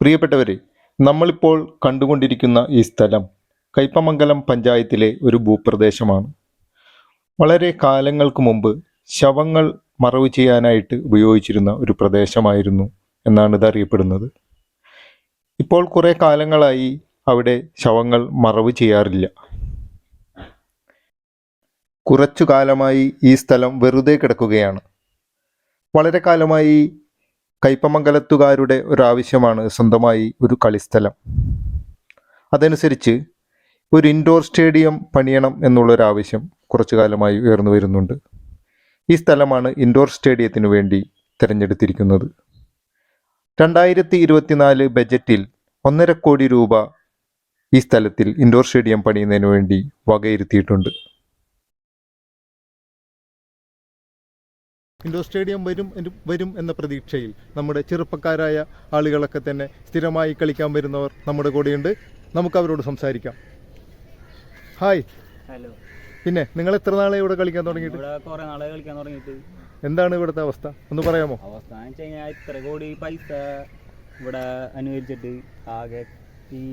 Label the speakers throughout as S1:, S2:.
S1: പ്രിയപ്പെട്ടവരെ നമ്മളിപ്പോൾ കണ്ടുകൊണ്ടിരിക്കുന്ന ഈ സ്ഥലം കൈപ്പമംഗലം പഞ്ചായത്തിലെ ഒരു ഭൂപ്രദേശമാണ്. വളരെ കാലങ്ങൾക്ക് മുമ്പ് ശവങ്ങൾ മറവ് ചെയ്യാനായിട്ട് ഉപയോഗിച്ചിരുന്ന ഒരു പ്രദേശമായിരുന്നു എന്നാണ് ഇത് അറിയപ്പെടുന്നത്. ഇപ്പോൾ കുറേ കാലങ്ങളായി അവിടെ ശവങ്ങൾ മറവ് ചെയ്യാറില്ല. കുറച്ചു കാലമായി ഈ സ്ഥലം വെറുതെ കിടക്കുകയാണ്. വളരെ കാലമായി കയ്പമംഗലത്തുകാരുടെ ഒരാവശ്യമാണ് സ്വന്തമായി ഒരു കളിസ്ഥലം. അതനുസരിച്ച് ഒരു ഇൻഡോർ സ്റ്റേഡിയം പണിയണം എന്നുള്ളൊരാവശ്യം കുറച്ചു കാലമായി ഉയർന്നു വരുന്നുണ്ട്. ഈ സ്ഥലമാണ് ഇൻഡോർ സ്റ്റേഡിയത്തിന് വേണ്ടി തിരഞ്ഞെടുത്തിരിക്കുന്നത്. രണ്ടായിരത്തി ഇരുപത്തിനാല് ബജറ്റിൽ ഒന്നര കോടി രൂപ ഈ സ്ഥലത്തിൽ ഇൻഡോർ സ്റ്റേഡിയം പണിയുന്നതിന് വേണ്ടി വകയിരുത്തിയിട്ടുണ്ട്. ഇൻഡോർ സ്റ്റേഡിയം വരും എന്ന് വരും എന്ന പ്രതീക്ഷയിൽ നമ്മുടെ ചെറുപ്പക്കാരായ ആളുകളൊക്കെ തന്നെ സ്ഥിരമായി കളിക്കാൻ വരുന്നവർ നമ്മുടെ കൂടെയുണ്ട്. നമുക്ക് അവരോട് സംസാരിക്കാം. ഹായ്.
S2: ഹലോ.
S1: പിന്നെ നിങ്ങൾ എത്ര നാളെ ഇവിടെ കളിക്കാൻ തുടങ്ങിയിട്ട്?
S2: ഇവിടെ കുറെ നാളെ കളിക്കാൻ തുടങ്ങിയിട്ട്.
S1: എന്താണ് ഇവിടുത്തെ അവസ്ഥ? ഒന്ന് പറയാമോ?
S2: അവസ്ഥ എന്ന് വെച്ച് കഴിഞ്ഞാൽ ഇത്ര കോടി പൈസ ഇവിടെ അനുവദിച്ചിട്ട് ആകെ ഈ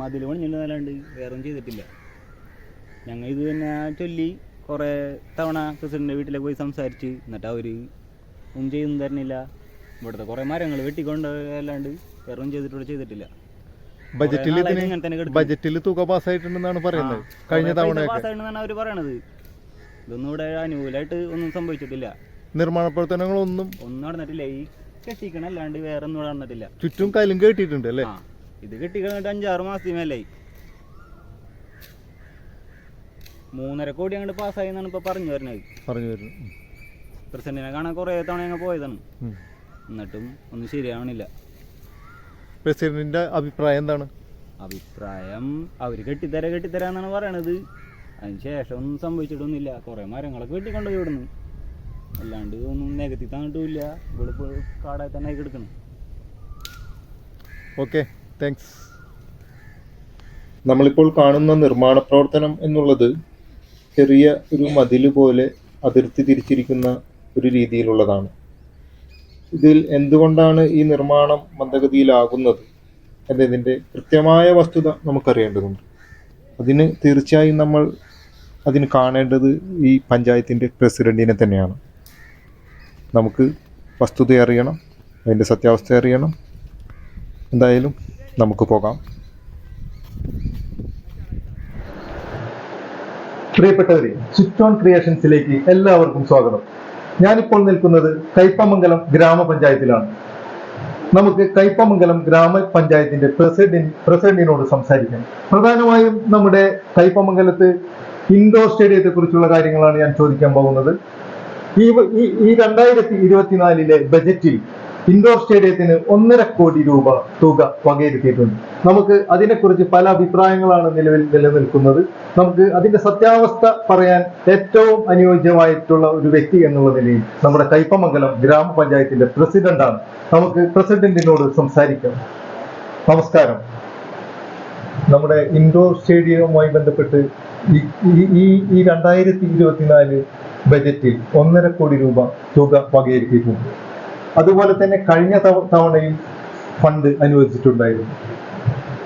S2: മതിൽ പണിഞ്ഞിട്ടുണ്ടല്ലാണ്ട് വേറെ ഒന്നും ചെയ്തിട്ടില്ല. ഞങ്ങൾ ഇത് തന്നെ ചൊല്ലി കുറേ തവണ പ്രസിഡന്റ് വീട്ടിലേക്ക് പോയി സംസാരിച്ച്. എന്നിട്ട് അവർ ഒന്നും ചെയ്തൊന്നും തരുന്നില്ല ഇവിടുത്തെ കുറേ മരങ്ങൾ വെട്ടിക്കൊണ്ട് അല്ലാണ്ട് വേറെ ഒന്നും ചെയ്തിട്ട് ഇവിടെ ചെയ്തിട്ടില്ല.
S1: ബജറ്റിൽ. ബജറ്റിൽ തുക പാസ്സായിട്ടുണ്ടെന്നാണ് പറയുന്നത്. കഴിഞ്ഞ തവണ
S2: പാസ്സായിട്ടുണ്ടെന്നാണ് അവർ പറയണത്. ഇതൊന്നും ഇവിടെ അനുകൂലമായിട്ട് ഒന്നും സംഭവിച്ചിട്ടില്ല.
S1: നിർമ്മാണ പ്രവർത്തനങ്ങളൊന്നും
S2: ഒന്നും നടന്നിട്ടില്ല. ഈ കെട്ടിക്കണല്ലാണ്ട് വേറെ ഒന്നും നടന്നിട്ടില്ല.
S1: ചുറ്റും കലും കേട്ടിട്ടുണ്ട് അല്ലേ?
S2: ഇത് കെട്ടിക്കണിട്ട് അഞ്ചാറ് മാസത്തിന് മൂന്നര കോടി അങ്ങോട്ട് പാസ്സായി എന്നാണ് ഇപ്പൊ പറഞ്ഞു വരുന്നത്.
S1: പറഞ്ഞു വരുന്നു.
S2: പ്രസിഡന്റിനെ കാണാൻ കുറേ തവണ ഞങ്ങൾ പോയതാണ്. എന്നിട്ടും ഒന്നും ശരിയാവണില്ല.
S1: പ്രസിഡന്റിന്റെ അഭിപ്രായം എന്താണ്?
S2: അഭിപ്രായം അവർ കെട്ടിത്തര കെട്ടിത്തരാന്നാണ് പറയണത്. അതിന് ശേഷം ഒന്നും സംഭവിച്ചിട്ടൊന്നുമില്ല. കുറേ മരങ്ങളൊക്കെ വെട്ടിക്കൊണ്ടുപോയി ഇവിടുന്ന്. അല്ലാണ്ട് ഒന്നും നികത്തി തന്നിട്ടുമില്ല ഇവിടെ ഇപ്പോൾ കാടായി തന്നെ കിടക്കണം.
S1: Okay thanks. നമ്മളിപ്പോൾ കാണുന്ന നിർമ്മാണ പ്രവർത്തനം എന്നുള്ളത് ചെറിയ ഒരു മതിൽ പോലെ അതിർത്തി തിരിച്ചിരിക്കുന്ന ഒരു രീതിയിലുള്ളതാണ്. ഇതിൽ എന്തുകൊണ്ടാണ് ഈ നിർമ്മാണം മന്ദഗതിയിലാകുന്നത് എന്നതിന്റെ കൃത്യമായ വസ്തുത നമുക്കറിയേണ്ടതുണ്ട്. അതിന് തീർച്ചയായും നമ്മൾ അതിന് കാണേണ്ടത് ഈ പഞ്ചായത്തിന്റെ പ്രസിഡന്റിനെ തന്നെയാണ്. നമുക്ക് വസ്തുത അറിയണം അതിന്റെ സത്യാവസ്ഥ അറിയണം എന്തായാലും നമുക്ക് പോകാം. പ്രിയപ്പെട്ടവരെ സ്വിറ്റ് ക്രിയേഷൻസിലേക്ക് എല്ലാവർക്കും സ്വാഗതം. ഞാനിപ്പോൾ നിൽക്കുന്നത് കൈപ്പമംഗലം ഗ്രാമപഞ്ചായത്തിലാണ്. നമുക്ക് കൈപ്പമംഗലം ഗ്രാമപഞ്ചായത്തിന്റെ പ്രസിഡന്റ് പ്രസിഡന്റിനോട് സംസാരിക്കാം. പ്രധാനമായും നമ്മുടെ കൈപ്പമംഗലത്ത് ഇൻഡോർ സ്റ്റേഡിയത്തെ കുറിച്ചുള്ള കാര്യങ്ങളാണ് ഞാൻ ചോദിക്കാൻ പോകുന്നത്. ഈ- ഈ രണ്ടായിരത്തി ഇരുപത്തിനാലിലെ ബജറ്റിൽ ഇൻഡോർ സ്റ്റേഡിയത്തിന് ഒന്നര കോടി രൂപ തുക വകയിരുത്തിയിട്ടുണ്ട്. നമുക്ക് അതിനെക്കുറിച്ച് പല അഭിപ്രായങ്ങളാണ് നിലവിൽ നിലനിൽക്കുന്നത്. നമുക്ക് അതിന്റെ സത്യാവസ്ഥ പറയാൻ ഏറ്റവും അനുയോജ്യമായിട്ടുള്ള ഒരു വ്യക്തി എന്നുള്ള നിലയിൽ നമ്മുടെ കൈപ്പമംഗലം ഗ്രാമപഞ്ചായത്തിന്റെ പ്രസിഡന്റാണ്. നമുക്ക് പ്രസിഡന്റിനോട് സംസാരിക്കാം. നമസ്കാരം. നമ്മുടെ ഇൻഡോർ സ്റ്റേഡിയവുമായി ബന്ധപ്പെട്ട് ഈ- ഈ- രണ്ടായിരത്തി ഇരുപത്തിനാല് ബജറ്റിൽ ഒന്നര കോടി രൂപ തുക വകയിരുത്തിയിട്ടുണ്ട്. അതുപോലെ തന്നെ കഴിഞ്ഞ തവണയും ഫണ്ട് അനുവദിച്ചിട്ടുണ്ടായിരുന്നു.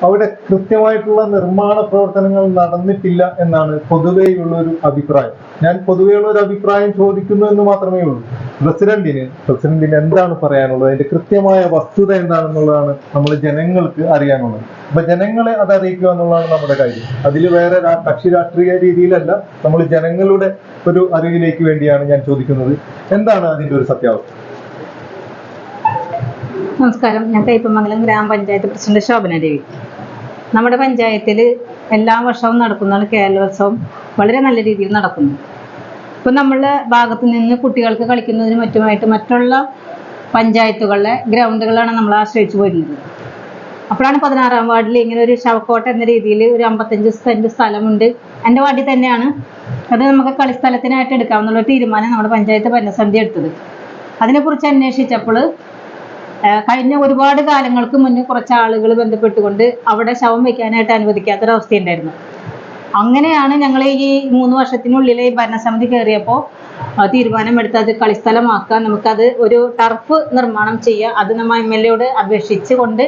S1: അവിടെ കൃത്യമായിട്ടുള്ള നിർമ്മാണ പ്രവർത്തനങ്ങൾ നടന്നിട്ടില്ല എന്നാണ് പൊതുവെയുള്ള ഒരു അഭിപ്രായം. ഞാൻ പൊതുവെയുള്ള ഒരു അഭിപ്രായം ചോദിക്കുന്നു എന്ന് മാത്രമേ ഉള്ളൂ. പ്രസിഡന്റിന് പ്രസിഡന്റിന് എന്താണ് പറയാനുള്ളത്? അതിന്റെ കൃത്യമായ വസ്തുത എന്താണെന്നുള്ളതാണ് നമ്മൾ ജനങ്ങൾക്ക് അറിയാനുള്ളത്. അപ്പൊ ജനങ്ങളെ അത് അറിയിക്കുക എന്നുള്ളതാണ് നമ്മുടെ കാര്യം. അതിൽ വേറെ കക്ഷി രാഷ്ട്രീയ രീതിയിലല്ല നമ്മൾ ജനങ്ങളുടെ ഒരു അറിവിലേക്ക് വേണ്ടിയാണ് ഞാൻ ചോദിക്കുന്നത്. എന്താണ് അതിന്റെ ഒരു സത്യാവസ്ഥ?
S3: നമസ്കാരം. ഞാൻ കയ്പമംഗലം ഗ്രാമപഞ്ചായത്ത് പ്രസിഡന്റ് ശോഭന ദേവി നമ്മുടെ പഞ്ചായത്തിൽ എല്ലാ വർഷവും നടക്കുന്നതാണ് കേരളോത്സവം. വളരെ നല്ല രീതിയിൽ നടക്കുന്നു. ഇപ്പം നമ്മളുടെ ഭാഗത്ത് നിന്ന് കുട്ടികൾക്ക് കളിക്കുന്നതിന് മറ്റുമായിട്ട് മറ്റുള്ള പഞ്ചായത്തുകളിലെ ഗ്രൗണ്ടുകളാണ് നമ്മൾ ആശ്രയിച്ചു പോരുന്നത്. അപ്പോഴാണ് പതിനാറാം വാർഡിൽ ഇങ്ങനെ ഒരു ശവക്കോട്ട എന്ന രീതിയിൽ ഒരു അമ്പത്തഞ്ച് സെന്റ് സ്ഥലമുണ്ട്. എന്റെ വാർഡിൽ തന്നെയാണ്. അത് നമുക്ക് കളിസ്ഥലത്തിനായിട്ട് എടുക്കാമെന്നുള്ള തീരുമാനം നമ്മുടെ പഞ്ചായത്ത് ഭരണസമിതി എടുത്തത്. അതിനെക്കുറിച്ച് അന്വേഷിച്ചപ്പോൾ കഴിഞ്ഞ ഒരുപാട് കാലങ്ങൾക്ക് മുന്നേ കുറച്ച് ആളുകൾ ബന്ധപ്പെട്ടുകൊണ്ട് അവിടെ ശവം വെക്കാനായിട്ട് അനുവദിക്കാത്ത അനുവദിക്കാത്തൊരവസ്ഥയുണ്ടായിരുന്നു. അങ്ങനെയാണ് ഞങ്ങൾ ഈ മൂന്ന് വർഷത്തിനുള്ളിൽ ഈ ഭരണസമിതി കയറിയപ്പോൾ തീരുമാനമെടുത്ത് അത് നമുക്ക് നമുക്കത് ഒരു ടർഫ് നിർമ്മാണം ചെയ്യുക അത് നമ്മ എം എൽ എയോട് അപേക്ഷിച്ച് കൊണ്ട്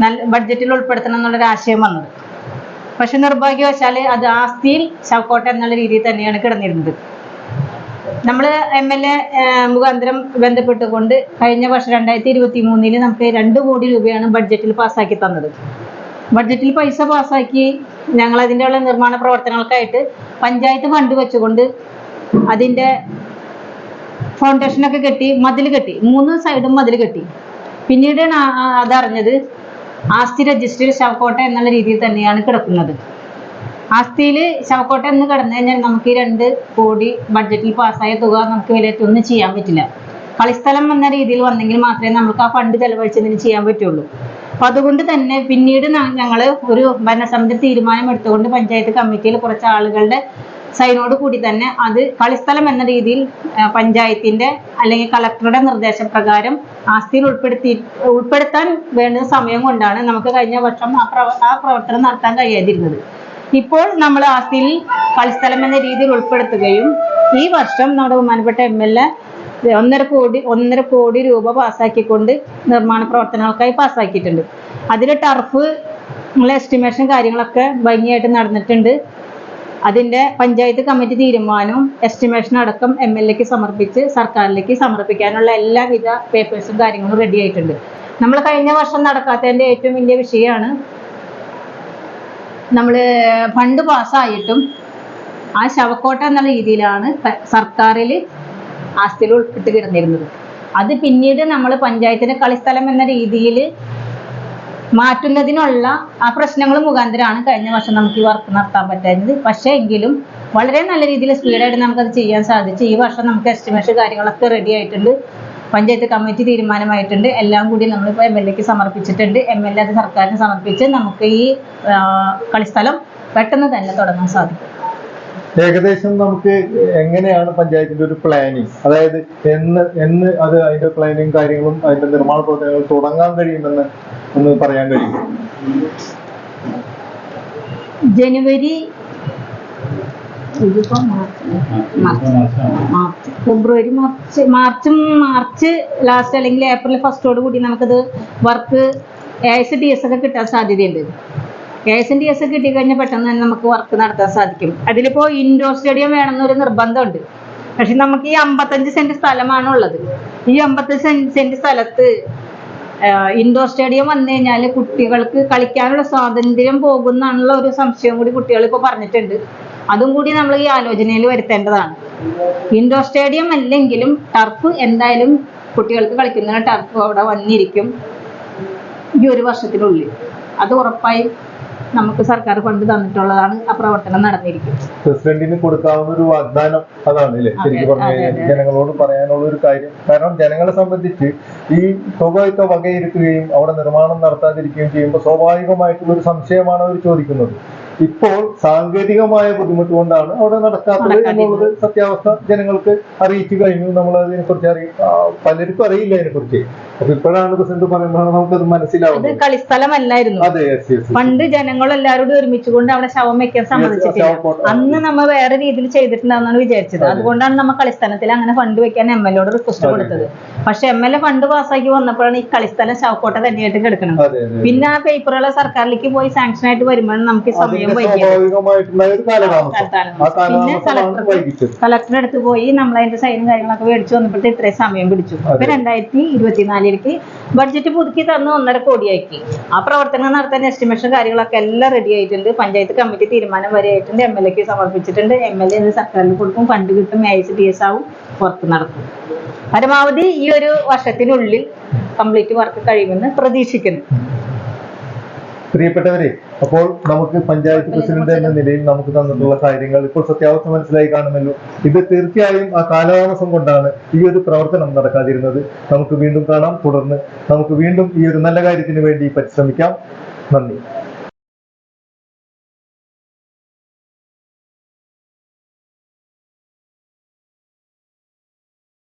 S3: നല്ല ബഡ്ജറ്റിൽ ഉൾപ്പെടുത്തണം എന്നുള്ളൊരു ആശയം വന്നത്. പക്ഷെ നിർഭാഗ്യവശാൽ അത് ആസ്തിയിൽ ശവക്കോട്ട എന്നുള്ള രീതിയിൽ തന്നെയാണ് കിടന്നിരുന്നത്. നമ്മൾ എം എൽ എ മുഖാന്തരം ബന്ധപ്പെട്ടുകൊണ്ട് കഴിഞ്ഞ വർഷം രണ്ടായിരത്തി ഇരുപത്തി മൂന്നിൽ നമുക്ക് രണ്ട് കോടി രൂപയാണ് ബഡ്ജറ്റിൽ പാസ്സാക്കി തന്നത്. ബഡ്ജറ്റിൽ പൈസ പാസ്സാക്കി ഞങ്ങൾ അതിന്റെ ഉള്ള നിർമ്മാണ പ്രവർത്തനങ്ങൾക്കായിട്ട് പഞ്ചായത്ത് ഫണ്ട് വെച്ചുകൊണ്ട് അതിന്റെ ഫൗണ്ടേഷനൊക്കെ കെട്ടി മതിൽ കെട്ടി മൂന്ന് സൈഡും മതിൽ കെട്ടി. പിന്നീടാണ് അതറിഞ്ഞത് ആസ്തി രജിസ്റ്റർ ശവക്കോട്ട എന്നുള്ള രീതിയിൽ തന്നെയാണ് കിടക്കുന്നത്. ആസ്തിയിൽ ശവക്കോട്ട എന്ന് കിടന്നു കഴിഞ്ഞാൽ നമുക്ക് ഈ രണ്ട് കോടി ബഡ്ജറ്റിൽ പാസ്സായ തുക നമുക്ക് വിലയിട്ടൊന്നും ചെയ്യാൻ പറ്റില്ല. കളിസ്ഥലം എന്ന രീതിയിൽ വന്നെങ്കിൽ മാത്രമേ നമുക്ക് ആ ഫണ്ട് ചെലവഴിച്ചതിന് ചെയ്യാൻ പറ്റുള്ളൂ. അപ്പൊ അതുകൊണ്ട് തന്നെ പിന്നീട് ഞങ്ങൾ ഒരു ഭരണസമിതി തീരുമാനം എടുത്തുകൊണ്ട് പഞ്ചായത്ത് കമ്മിറ്റിയിൽ കുറച്ച് ആളുകളുടെ സൈനോട് കൂടി തന്നെ അത് കളിസ്ഥലം എന്ന രീതിയിൽ പഞ്ചായത്തിന്റെ അല്ലെങ്കിൽ കളക്ടറുടെ നിർദ്ദേശപ്രകാരം ആസ്തിയിൽ ഉൾപ്പെടുത്തി ഉൾപ്പെടുത്താൻ വേണ്ടുന്ന സമയം കൊണ്ടാണ് നമുക്ക് കഴിഞ്ഞ വർഷം ആ പ്രവർത്തനം നടത്താൻ കഴിയാതിരുന്നത്. ഇപ്പോൾ നമ്മൾ ആസിൽ കളിസ്ഥലം എന്ന രീതിയിൽ ഉൾപ്പെടുത്തുകയും ഈ വർഷം നമ്മുടെ ബഹുമാനപ്പെട്ട എം എൽ എ ഒന്നര കോടി ഒന്നര കോടി രൂപ പാസ്സാക്കിക്കൊണ്ട് നിർമ്മാണ പ്രവർത്തനങ്ങൾക്കായി പാസ്സാക്കിയിട്ടുണ്ട്. അതിൽ ടർഫ് എസ്റ്റിമേഷൻ കാര്യങ്ങളൊക്കെ ഭംഗിയായിട്ട് നടന്നിട്ടുണ്ട്. അതിന്റെ പഞ്ചായത്ത് കമ്മിറ്റി തീരുമാനവും എസ്റ്റിമേഷൻ അടക്കം എം എൽ എക്ക് സമർപ്പിച്ച് സർക്കാരിലേക്ക് സമർപ്പിക്കാനുള്ള എല്ലാവിധ പേപ്പേഴ്സും കാര്യങ്ങളും റെഡി ആയിട്ടുണ്ട്. നമ്മൾ കഴിഞ്ഞ വർഷം നടക്കാത്തതിന്റെ ഏറ്റവും വലിയ വിഷയമാണ് നമ്മൾ ഫണ്ട് പാസ്സായിട്ടും ആ ശവക്കോട്ട എന്നുള്ള രീതിയിലാണ് സർക്കാരിൽ ആസ്തിയിൽ ഉൾപ്പെട്ട് കിടന്നിരുന്നത്. അത് പിന്നീട് നമ്മൾ പഞ്ചായത്തിന്റെ കളിസ്ഥലം എന്ന രീതിയിൽ മാറ്റുന്നതിനുള്ള ആ പ്രശ്നങ്ങൾ മുഖാന്തരമാണ് കഴിഞ്ഞ വർഷം നമുക്ക് ഈ വർക്ക് നടത്താൻ പറ്റുന്നത് പക്ഷേ എങ്കിലും വളരെ നല്ല രീതിയിൽ സ്പീഡായിട്ട് നമുക്കത് ചെയ്യാൻ സാധിച്ചു. ഈ വർഷം നമുക്ക് എസ്റ്റിമേഷൻ കാര്യങ്ങളൊക്കെ റെഡി ആയിട്ടുണ്ട്. പഞ്ചായത്ത് കമ്മിറ്റി തീരുമാനമായിട്ടുണ്ട്. എല്ലാം കൂടി നമ്മളിപ്പോൾ എം എൽ എക്ക് സമർപ്പിച്ചിട്ടുണ്ട്. എം എൽ എ അത് സർക്കാരിന് സമർപ്പിച്ച് നമുക്ക് ഈ കളിസ്ഥലം പെട്ടെന്ന് തന്നെ തുടങ്ങാൻ സാധിക്കും.
S1: ഏകദേശം നമുക്ക് എങ്ങനെയാണ് പഞ്ചായത്തിന്റെ ഒരു പ്ലാനിങ് അതായത് എന്ന് എന്ന് അത് അതിന്റെ പ്ലാനിങ് കാര്യങ്ങളും അതിന്റെ നിർമ്മാണ പ്രവർത്തനങ്ങൾ തുടങ്ങാൻ കഴിയുമെന്ന് ഒന്ന് പറയാൻ കഴിയും.
S3: ജനുവരി ഇതിപ്പോ മാർച്ച്. ഫെബ്രുവരി മാർച്ച് മാർച്ചും മാർച്ച് ലാസ്റ്റ് അല്ലെങ്കിൽ ഏപ്രിൽ ഫസ്റ്റോട് കൂടി നമുക്കത് work A S D S ഒക്കെ കിട്ടാൻ സാധ്യതയുണ്ട്. എ എസ് ഡി എസ് കിട്ടി കഴിഞ്ഞാൽ പെട്ടെന്ന് തന്നെ നമുക്ക് വർക്ക് നടത്താൻ സാധിക്കും. അതിലിപ്പോ ഇൻഡോർ സ്റ്റേഡിയം വേണമെന്നൊരു നിർബന്ധമുണ്ട്. പക്ഷെ നമുക്ക് ഈ അമ്പത്തഞ്ച് സെന്റ് സ്ഥലമാണ് ഉള്ളത് ഈ അമ്പത്തഞ്ച് സെന്റ് സ്ഥലത്ത് ഇൻഡോർ സ്റ്റേഡിയം വന്നു കഴിഞ്ഞാൽ കുട്ടികൾക്ക് കളിക്കാനുള്ള സ്വാതന്ത്ര്യം പോകുന്നാണുള്ള ഒരു സംശയം കൂടി കുട്ടികൾ ഇപ്പോൾ പറഞ്ഞിട്ടുണ്ട്. അതും കൂടി നമ്മൾ ഈ ആലോചനയിൽ വരുത്തേണ്ടതാണ്. ഇൻഡോർ സ്റ്റേഡിയം അല്ലെങ്കിലും ടർഫ് എന്തായാലും കുട്ടികൾക്ക് കളിക്കുന്ന ടർഫ് അവിടെ വന്നിരിക്കും ഈ ഒരു വർഷത്തിനുള്ളിൽ. അത് ഉറപ്പായും നമുക്ക് സർക്കാർ ഫണ്ട് തന്നിട്ടുള്ളതാണ് ആ പ്രവർത്തനം നടന്നിരിക്കും.
S1: പ്രസിഡന്റിന് കൊടുക്കാവുന്ന ഒരു വാഗ്ദാനം അതാണ് അല്ലേ?
S3: അതെ,
S1: ശരിക്കും പറഞ്ഞു. ജനങ്ങളോട് പറയാനുള്ള ഒരു കാര്യം. കാരണം ജനങ്ങളെ സംബന്ധിച്ച് ഈ തുകയൊക്കെ വകയിരുത്തുകയും അവിടെ നിർമ്മാണം നടത്താതിരിക്കുകയും ചെയ്യുമ്പോൾ സ്വാഭാവികമായിട്ടുള്ള ഒരു സംശയമാണ് അവർ ചോദിക്കുന്നത്. ഇപ്പോൾ സാങ്കേതികമായ ബുദ്ധിമുട്ട് കൊണ്ടാണ് അവിടെ നടക്കാത്തത് എന്നുള്ളത് സത്യാവസ്ഥ ജനങ്ങൾക്ക് അറിയിച്ചു കഴിഞ്ഞു. നമ്മൾ അതിനെ കുറിച്ച് അറിയ പലർക്കും അറിയില്ല അതിനെ കുറിച്ച് അപ്പൊ ഇപ്പോഴാണ് പ്രസിഡന്റ് പറയുമ്പോഴാണ് നമുക്കത് മനസ്സിലാവുന്നത്.
S3: കളിസ്ഥലമല്ലായിരുന്നു. പണ്ട് ജനങ്ങളെല്ലാരോടും ഒരുമിച്ചുകൊണ്ട് അവിടെ ശവം വെക്കാൻ സമ്മതിച്ചിട്ടില്ല. അന്ന് നമ്മൾ വേറെ രീതിയിൽ ചെയ്തിട്ടുണ്ടാവുന്നാണ് വിചാരിച്ചത്.
S1: അതെ.
S3: അതുകൊണ്ടാണ് നമ്മൾ കളിസ്ഥലത്തിൽ അങ്ങനെ ഫണ്ട് വെക്കാൻ എം എൽ എയോട് റിക്വസ്റ്റ് കൊടുത്തത്. പക്ഷെ എം എൽ എ ഫണ്ട് പാസ്സാക്കി വന്നപ്പോഴാണ് ഈ കളിസ്ഥലം ശവക്കോട്ട തന്നെയായിട്ട് കിടക്കുന്നത് പിന്നെ ആ പേപ്പറുകൾ സർക്കാരിലേക്ക് പോയി സാങ്ഷൻ ആയിട്ട് വരുമ്പോഴാണ് നമുക്ക് സമയം പിന്നെ കളക്ടറെ അടുത്ത് പോയി നമ്മൾ അതിന്റെ സൈനും കാര്യങ്ങളൊക്കെ മേടിച്ചു വന്നപ്പോഴത്തെ ഇത്രയും സമയം പിടിച്ചു. ഇപ്പൊ രണ്ടായിരത്തി ഇരുപത്തിനാലിലേക്ക് ബഡ്ജറ്റ് പുതുക്കി തന്ന് ഒന്നര കോടിയാക്കി. ആ പ്രവർത്തനം നടത്താൻ എസ്റ്റിമേഷൻ കാര്യങ്ങളൊക്കെ എല്ലാം റെഡി ആയിട്ടുണ്ട്. പഞ്ചായത്ത് കമ്മിറ്റി തീരുമാനം വരെ ആയിട്ടുണ്ട്. എം എൽ എക്ക് സമർപ്പിച്ചിട്ടുണ്ട്. എം എൽ എ സർക്കാരിന് കൊടുക്കും. ഫണ്ട് കിട്ടും. ഐ ഡി എസ് ആവും. പുറത്ത് നടക്കും. പരമാവധി ഈ ഒരു വർഷത്തിനുള്ളിൽ കംപ്ലീറ്റ് വർക്ക് കഴിയുമെന്ന് പ്രതീക്ഷിക്കുന്നു.
S1: പ്രിയപ്പെട്ടവരെ അപ്പോൾ നമുക്ക് പഞ്ചായത്ത് പ്രസിഡന്റ് എന്ന നിലയിൽ നമുക്ക് തന്നിട്ടുള്ള കാര്യങ്ങൾ ഇപ്പോൾ സത്യാവസ്ഥ മനസ്സിലായി കാണുമല്ലോ. ഇത് തീർച്ചയായും ആ കാലതാമസം കൊണ്ടാണ് ഈ ഒരു പ്രവർത്തനം നടക്കാതിരുന്നത്. നമുക്ക് വീണ്ടും കാണാം. തുടർന്ന് നമുക്ക് വീണ്ടും ഈ ഒരു നല്ല കാര്യത്തിന് വേണ്ടി പരിശ്രമിക്കാം. നന്ദി.